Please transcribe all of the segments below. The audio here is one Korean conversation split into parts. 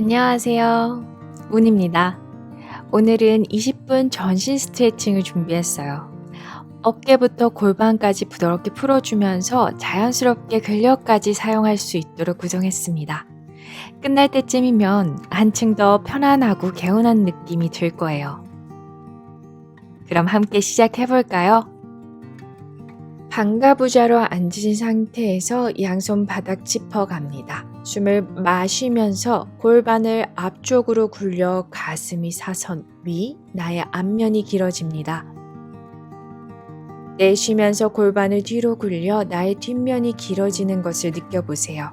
안녕하세요. 문입니다. 오늘은 20분 전신 스트레칭을 준비했어요. 어깨부터 골반까지 부드럽게 풀어주면서 자연스럽게 근력까지 사용할 수 있도록 구성했습니다. 끝날 때쯤이면 한층 더 편안하고 개운한 느낌이 들 거예요. 그럼 함께 시작해볼까요? 방가부자로 앉으신 상태에서 양손 바닥 짚어갑니다. 숨을 마시면서 골반을 앞쪽으로 굴려 가슴이 사선 위, 나의 앞면이 길어집니다. 내쉬면서 골반을 뒤로 굴려 나의 뒷면이 길어지는 것을 느껴보세요.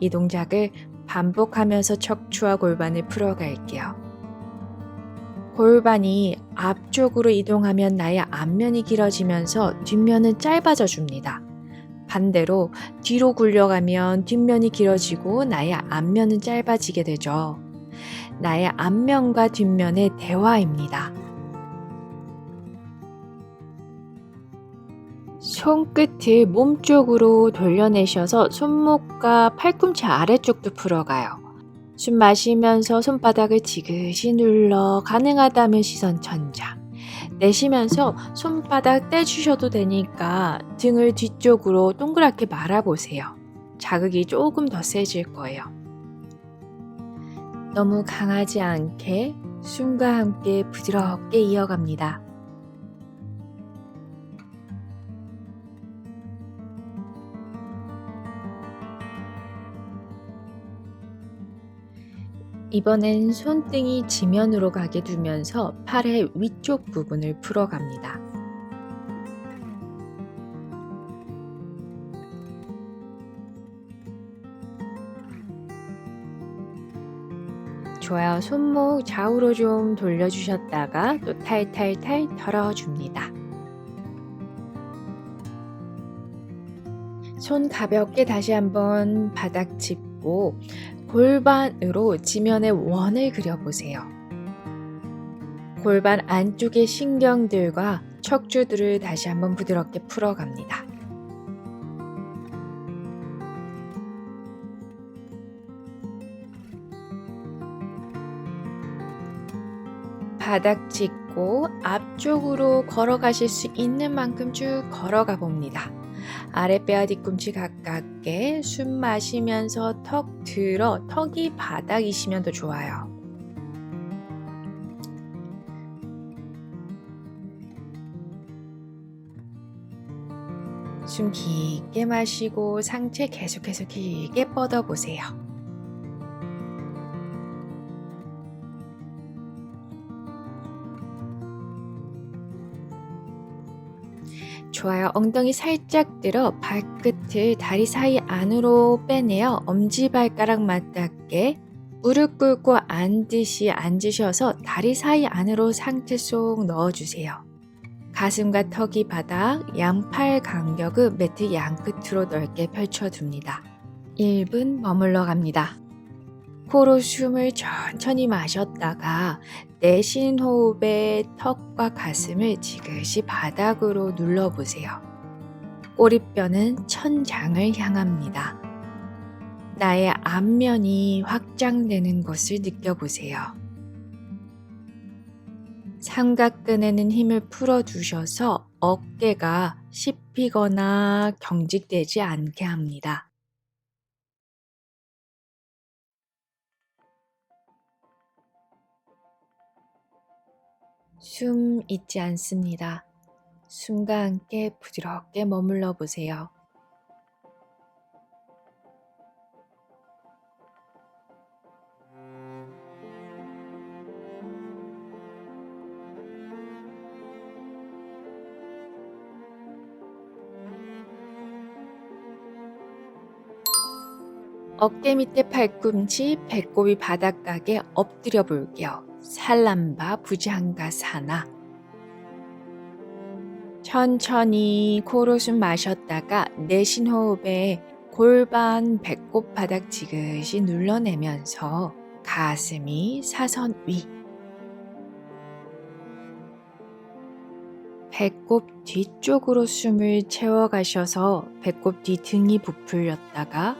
이 동작을 반복하면서 척추와 골반을 풀어갈게요. 골반이 앞쪽으로 이동하면 나의 앞면이 길어지면서 뒷면은 짧아져 줍니다. 반대로 뒤로 굴려가면 뒷면이 길어지고 나의 앞면은 짧아지게 되죠. 나의 앞면과 뒷면의 대화입니다. 손끝을 몸쪽으로 돌려내셔서 손목과 팔꿈치 아래쪽도 풀어가요. 숨 마시면서 손바닥을 지그시 눌러 가능하다면 시선 천장. 내쉬면서 손바닥 떼주셔도 되니까 등을 뒤쪽으로 동그랗게 말아보세요. 자극이 조금 더 세질 거예요. 너무 강하지 않게 숨과 함께 부드럽게 이어갑니다. 이번엔 손등이 지면으로 가게 두면서 팔의 위쪽 부분을 풀어갑니다. 좋아요. 손목 좌우로 좀 돌려주셨다가 또 탈탈탈 털어줍니다. 손 가볍게 다시 한번 바닥 짚고 골반으로 지면에 원을 그려보세요. 골반 안쪽의 신경들과 척추들을 다시 한번 부드럽게 풀어갑니다. 바닥 짚고 앞쪽으로 걸어가실 수 있는 만큼 쭉 걸어가 봅니다. 아랫배와 뒤꿈치 가깝게 숨 마시면서 턱 들어 턱이 바닥이시면 더 좋아요. 숨 깊게 마시고 상체 계속해서 길게 뻗어보세요. 좋아요. 엉덩이 살짝 들어 발끝을 다리 사이 안으로 빼내어 엄지발가락 맞닿게 무릎 꿇고 앉듯이 앉으셔서 다리 사이 안으로 상체 쏙 넣어주세요. 가슴과 턱이 바닥, 양팔 간격은 매트 양끝으로 넓게 펼쳐둡니다. 1분 머물러 갑니다. 코로 숨을 천천히 마셨다가 내쉬는 호흡에 턱과 가슴을 지그시 바닥으로 눌러보세요. 꼬리뼈는 천장을 향합니다. 나의 앞면이 확장되는 것을 느껴보세요. 삼각근에는 힘을 풀어두셔서 어깨가 씹히거나 경직되지 않게 합니다. 숨 잊지 않습니다. 숨과 함께 부드럽게 머물러 보세요. 어깨 밑에 팔꿈치, 배꼽이 바닥가게 엎드려 볼게요. 살람바 부장가사나. 천천히 코로 숨 마셨다가 내신 호흡에 골반 배꼽 바닥 지그시 눌러내면서 가슴이 사선 위. 배꼽 뒤쪽으로 숨을 채워 가셔서 배꼽 뒤 등이 부풀렸다가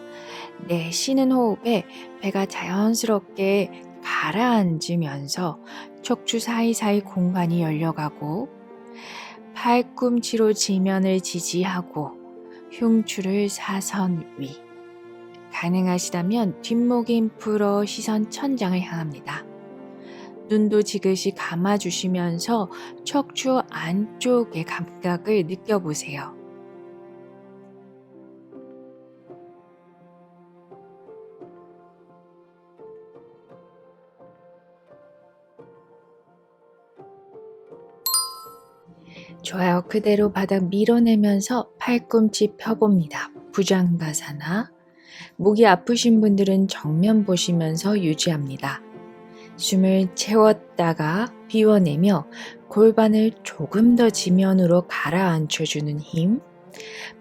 내쉬는 호흡에 배가 자연스럽게 가라앉으면서 척추 사이사이 공간이 열려가고 팔꿈치로 지면을 지지하고 흉추를 사선 위. 가능하시다면 뒷목에 힘 풀어 시선 천장을 향합니다. 눈도 지그시 감아주시면서 척추 안쪽의 감각을 느껴보세요. 좋아요. 그대로 바닥 밀어내면서 팔꿈치 펴봅니다. 부장가사나. 목이 아프신 분들은 정면 보시면서 유지합니다. 숨을 채웠다가 비워내며 골반을 조금 더 지면으로 가라앉혀주는 힘.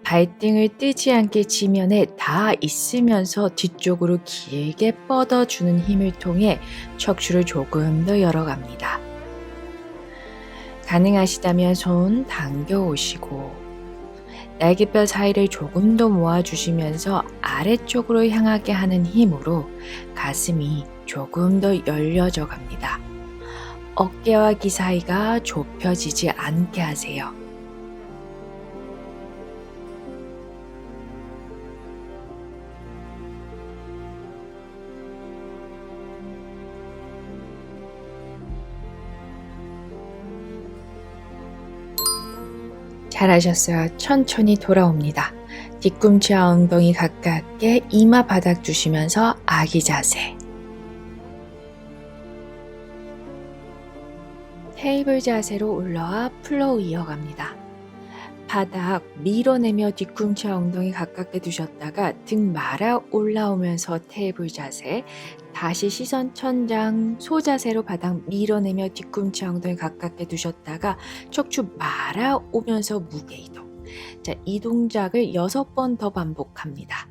발등을 뜨지 않게 지면에 다 있으면서 뒤쪽으로 길게 뻗어주는 힘을 통해 척추를 조금 더 열어갑니다. 가능하시다면 손 당겨 오시고 날개뼈 사이를 조금 더 모아주시면서 아래쪽으로 향하게 하는 힘으로 가슴이 조금 더 열려져 갑니다. 어깨와 귀 사이가 좁혀지지 않게 하세요. 잘하셨어요. 천천히 돌아옵니다. 뒤꿈치와 엉덩이 가깝게 이마 바닥 주시면서 아기 자세. 테이블 자세로 올라와 플로우 이어갑니다. 바닥 밀어내며 뒤꿈치와 엉덩이 가깝게 두셨다가 등 말아 올라오면서 테이블 자세, 다시 시선 천장 소자세로 바닥 밀어내며 뒤꿈치 엉덩이 가깝게 두셨다가 척추 말아 오면서 무게 이동. 자, 이 동작을 여섯 번더 반복합니다.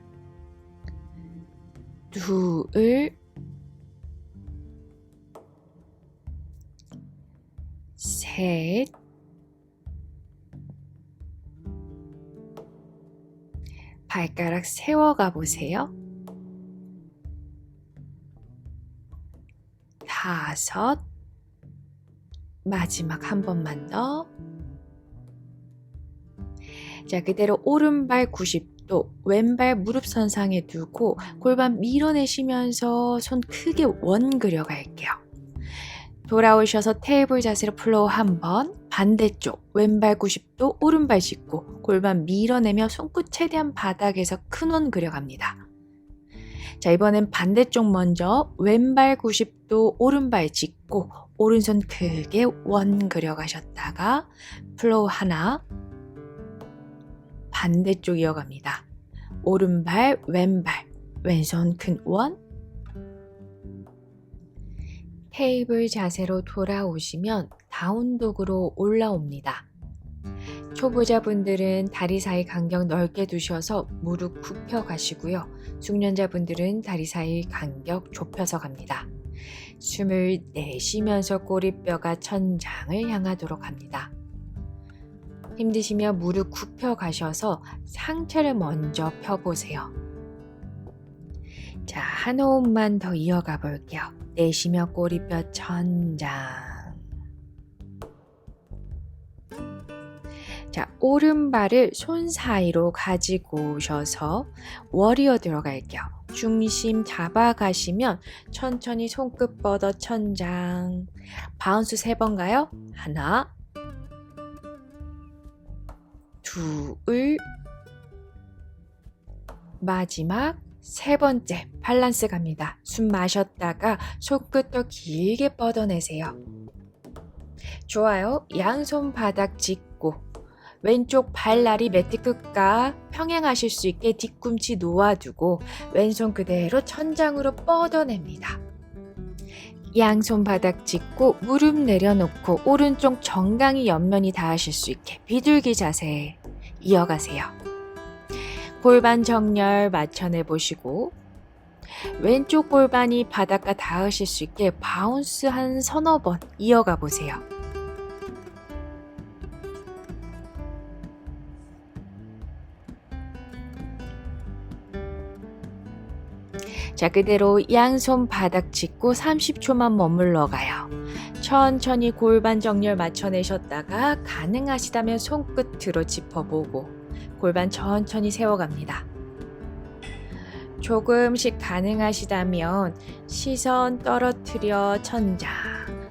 둘, 셋, 발가락 세워가 보세요. 다섯, 마지막 한 번만 더. 자, 그대로 오른발 90도, 왼발 무릎 선상에 두고 골반 밀어내시면서 손 크게 원 그려갈게요. 돌아오셔서 테이블 자세로 플로우 한 번, 반대쪽 왼발 90도, 오른발 짚고 골반 밀어내며 손끝 최대한 바닥에서 큰 원 그려갑니다. 자, 이번엔 반대쪽 먼저 왼발 90도 오른발 짚고 오른손 크게 원 그려가셨다가 플로우 하나 반대쪽 이어갑니다. 오른발 왼발 왼손 큰 원 테이블 자세로 돌아오시면 다운독으로 올라옵니다. 초보자분들은 다리 사이 간격 넓게 두셔서 무릎 굽혀 가시고요. 중년자분들은 다리 사이 간격 좁혀서 갑니다. 숨을 내쉬면서 꼬리뼈가 천장을 향하도록 합니다. 힘드시면 무릎 굽혀 가셔서 상체를 먼저 펴보세요. 자, 한 호흡만 더 이어가 볼게요. 내쉬며 꼬리뼈 천장. 자, 오른발을 손 사이로 가지고 오셔서 워리어 들어갈게요. 중심 잡아가시면 천천히 손끝 뻗어 천장. 바운스 세 번 가요. 하나, 둘, 마지막 세 번째 밸런스 갑니다. 숨 마셨다가 더 길게 뻗어내세요. 좋아요. 양손 바닥 짚고 왼쪽 발날이 매트 끝과 평행하실 수 있게 뒤꿈치 놓아두고 왼손 그대로 천장으로 뻗어냅니다. 양손 바닥 짚고 무릎 내려놓고 오른쪽 정강이 옆면이 닿으실 수 있게 비둘기 자세 이어가세요. 골반 정렬 맞춰내 보시고 왼쪽 골반이 바닥과 닿으실 수 있게 바운스 한 서너 번 이어가 보세요. 자, 그대로 양손 바닥 짚고 30초만 머물러 가요. 천천히 골반 정렬 맞춰내셨다가 가능하시다면 손끝으로 짚어보고 골반 천천히 세워갑니다. 조금씩 가능하시다면 시선 떨어뜨려 천장.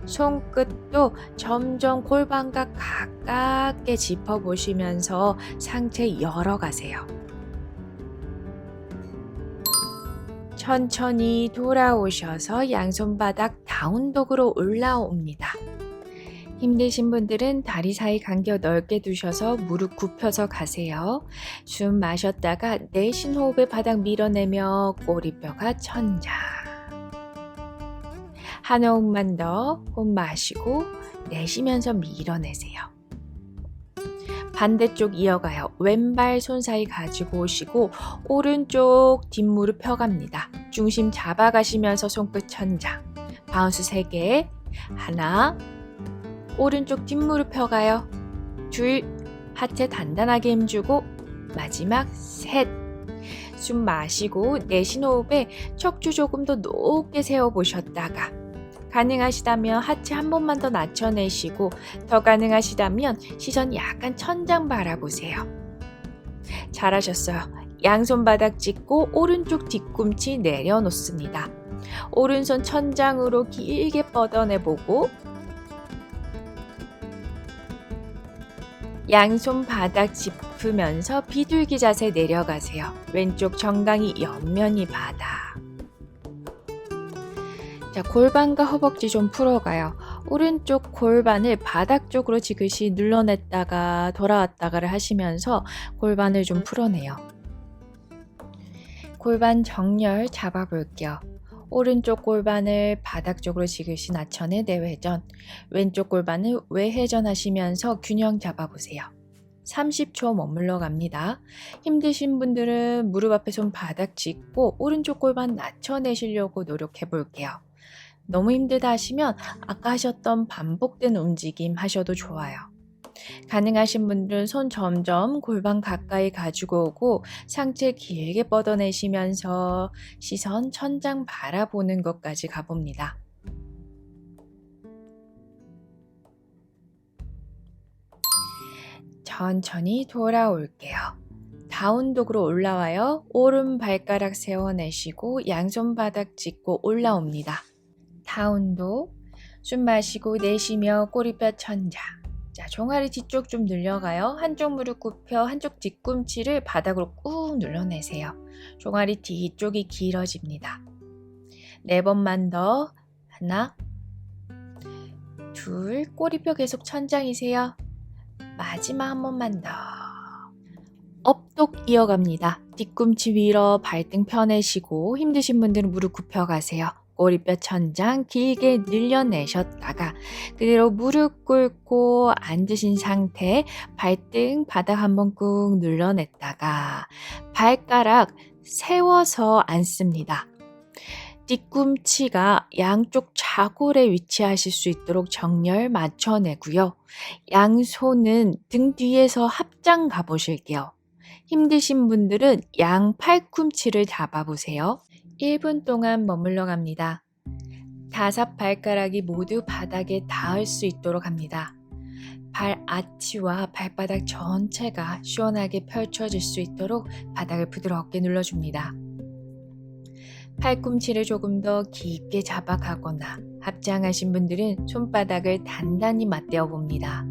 손끝도 점점 골반과 가깝게 짚어보시면서 상체 열어가세요. 천천히 돌아오셔서 양손바닥 다운독으로 올라옵니다. 힘드신 분들은 다리 사이 간격 넓게 두셔서 무릎 굽혀서 가세요. 숨 마셨다가 내쉬는 호흡에 바닥 밀어내며 꼬리뼈가 천장. 한 호흡만 더 호흡 마시고 내쉬면서 밀어내세요. 반대쪽 이어가요. 왼발 손 사이 가지고 오시고 오른쪽 뒷무릎 펴갑니다. 중심 잡아가시면서 손끝 천장. 바운스 3개. 하나. 오른쪽 뒷무릎 펴가요. 둘. 하체 단단하게 힘주고 마지막 셋. 숨 마시고 내쉬는 호흡에 척추 조금 더 높게 세워 보셨다가 가능하시다면 하체 한 번만 더 낮춰내시고 더 가능하시다면 시선 약간 천장 바라보세요. 잘하셨어요. 양손 바닥 짚고 오른쪽 뒤꿈치 내려놓습니다. 오른손 천장으로 길게 뻗어내보고 양손 바닥 짚으면서 비둘기 자세 내려가세요. 왼쪽 정강이 옆면이 바닥. 자, 골반과 허벅지 좀 풀어가요. 오른쪽 골반을 바닥 쪽으로 지그시 눌러냈다가 돌아왔다가를 하시면서 골반을 좀 풀어내요. 골반 정렬 잡아볼게요. 오른쪽 골반을 바닥 쪽으로 지그시 낮춰내 내회전, 왼쪽 골반을 외회전 하시면서 균형 잡아보세요. 30초 머물러 갑니다. 힘드신 분들은 무릎 앞에 손 바닥 짚고 오른쪽 골반 낮춰내시려고 노력해 볼게요. 너무 힘들다 하시면 아까 하셨던 반복된 움직임 하셔도 좋아요. 가능하신 분들은 손 점점 골반 가까이 가지고 오고 상체 길게 뻗어내시면서 시선 천장 바라보는 것까지 가봅니다. 천천히 돌아올게요. 다운독으로 올라와요. 오른 발가락 세워내시고 양손 바닥 짚고 올라옵니다. 다운도 숨 마시고 내쉬며 꼬리뼈 천장 자 종아리 뒤쪽 좀 늘려가요. 한쪽 무릎 굽혀 한쪽 뒤꿈치를 바닥으로 꾹 눌러내세요. 종아리 뒤쪽이 길어집니다. 네 번만 더. 하나. 둘. 꼬리뼈 계속 천장이세요. 마지막 한 번만 더. 업독 이어갑니다. 뒤꿈치 위로 발등 펴내시고 힘드신 분들은 무릎 굽혀 가세요 꼬리뼈 천장 길게 늘려내셨다가 그대로 무릎 꿇고 앉으신 상태 발등 바닥 한번 꾹 눌러냈다가 발가락 세워서 앉습니다. 뒤꿈치가 양쪽 좌골에 위치하실 수 있도록 정렬 맞춰내고요. 양손은 등 뒤에서 합장 가보실게요. 힘드신 분들은 양 팔꿈치를 잡아보세요. 1분 동안 머물러 갑니다. 다섯 발가락이 모두 바닥에 닿을 수 있도록 합니다. 발 아치와 발바닥 전체가 시원하게 펼쳐질 수 있도록 바닥을 부드럽게 눌러줍니다. 팔꿈치를 조금 더 깊게 잡아가거나 합장하신 분들은 손바닥을 단단히 맞대어 봅니다.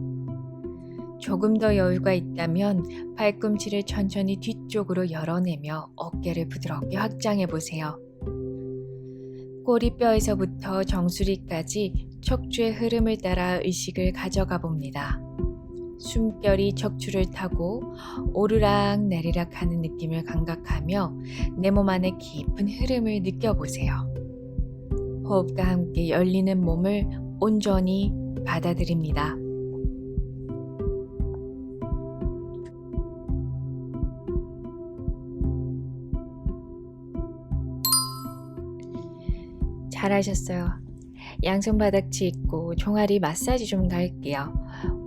조금 더 여유가 있다면 팔꿈치를 천천히 뒤쪽으로 열어내며 어깨를 부드럽게 확장해 보세요. 꼬리뼈에서부터 정수리까지 척추의 흐름을 따라 의식을 가져가 봅니다. 숨결이 척추를 타고 오르락 내리락 하는 느낌을 감각하며 내 몸 안의 깊은 흐름을 느껴보세요. 호흡과 함께 열리는 몸을 온전히 받아들입니다. 잘하셨어요. 양손 바닥 짚고 종아리 마사지 좀 갈게요.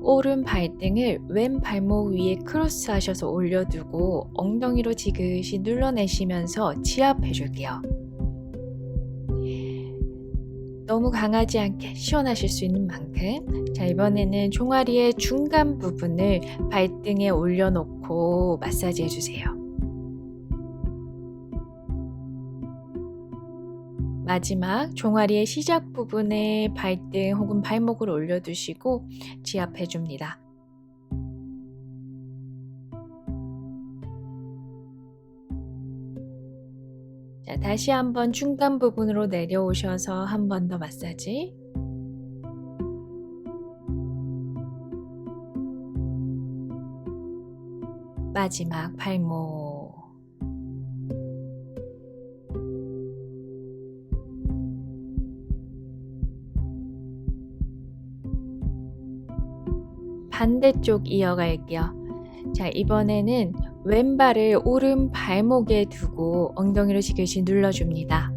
오른 발등을 왼 발목 위에 크로스 하셔서 올려두고 엉덩이로 지그시 눌러내시면서 지압해 줄게요. 너무 강하지 않게 시원하실 수 있는 만큼 자 이번에는 종아리의 중간 부분을 발등에 올려놓고 마사지 해주세요. 마지막 종아리의 시작 부분에 발등 혹은 발목을 올려두시고 지압해 줍니다. 자, 다시 한번 중간 부분으로 내려오셔서 한 번 더 마사지. 마지막 발목. 반대쪽 이어갈게요. 자, 이번에는 왼발을 오른 발목에 두고 엉덩이로 지그시 눌러줍니다.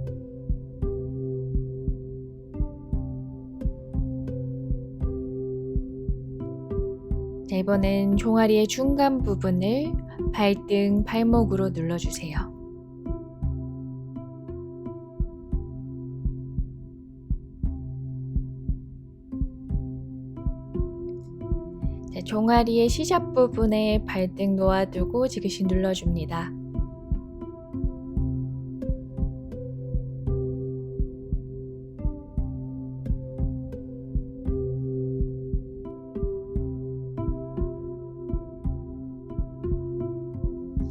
자, 이번엔 종아리의 중간 부분을 발등, 발목으로 눌러주세요. 종아리의 시작 부분에 발등 놓아두고 지그시 눌러줍니다.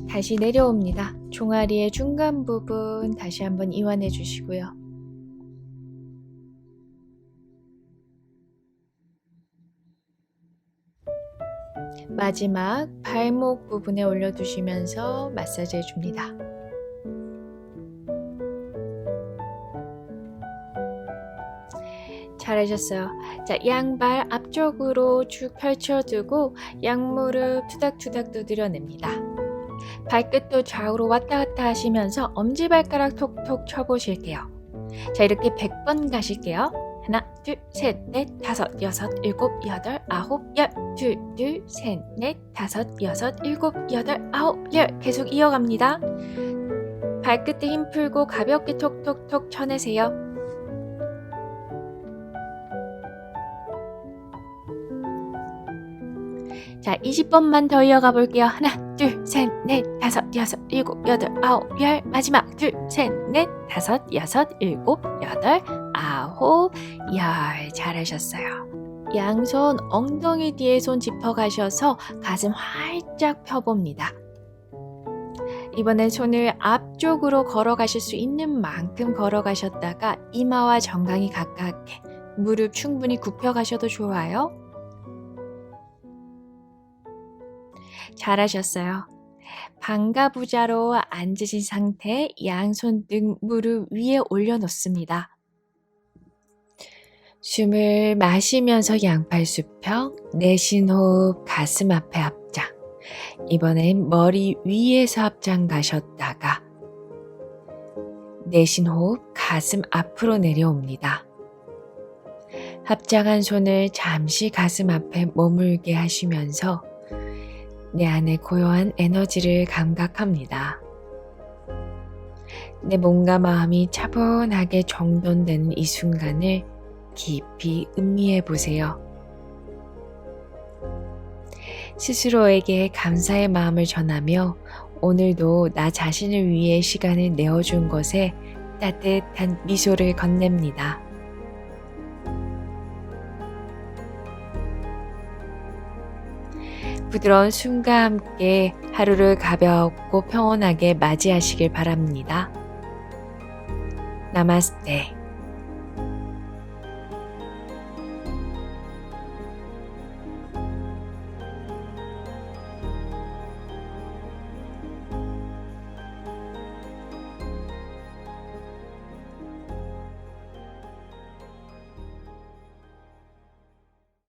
다시 내려옵니다. 종아리의 중간 부분 다시 한번 이완해 주시고요. 마지막 발목 부분에 올려두시면서 마사지 해줍니다. 잘하셨어요. 자, 양발 앞쪽으로 쭉 펼쳐두고 양무릎 투닥투닥 두드려냅니다. 발끝도 좌우로 왔다 갔다 하시면서 엄지발가락 톡톡 쳐보실게요. 자, 이렇게 100번 가실게요. 하나, 둘, 셋, 넷, 다섯, 여섯, 일곱, 여덟, 아홉, 열. 둘, 둘, 셋, 넷, 다섯, 여섯, 일곱, 여덟, 아홉, 열. 계속 이어갑니다. 발끝에 힘 풀고 가볍게 톡톡톡 쳐내세요. 자, 20번만 더 이어가 볼게요. 하나, 둘, 셋, 넷, 다섯, 여섯, 일곱, 여덟, 아홉, 열. 마지막 둘, 셋, 넷, 다섯, 여섯, 일곱, 여덟, 아홉, 열. 잘하셨어요. 양손 엉덩이 뒤에 손 짚어 가셔서 가슴 활짝 펴봅니다. 이번엔 손을 앞쪽으로 걸어가실 수 있는 만큼 걸어가셨다가 이마와 정강이 가깝게 무릎 충분히 굽혀 가셔도 좋아요. 잘하셨어요. 방가부자로 앉으신 상태 양손 등 무릎 위에 올려놓습니다. 숨을 마시면서 양팔 수평, 내쉬는 호흡 가슴 앞에 합장. 이번엔 머리 위에서 합장 가셨다가 내쉬는 호흡 가슴 앞으로 내려옵니다. 합장한 손을 잠시 가슴 앞에 머물게 하시면서 내 안에 고요한 에너지를 감각합니다. 내 몸과 마음이 차분하게 정돈되는 이 순간을 깊이 음미해 보세요. 스스로에게 감사의 마음을 전하며 오늘도 나 자신을 위해 시간을 내어준 것에 따뜻한 미소를 건넵니다. 부드러운 숨과 함께 하루를 가볍고 평온하게 맞이하시길 바랍니다. 나마스테.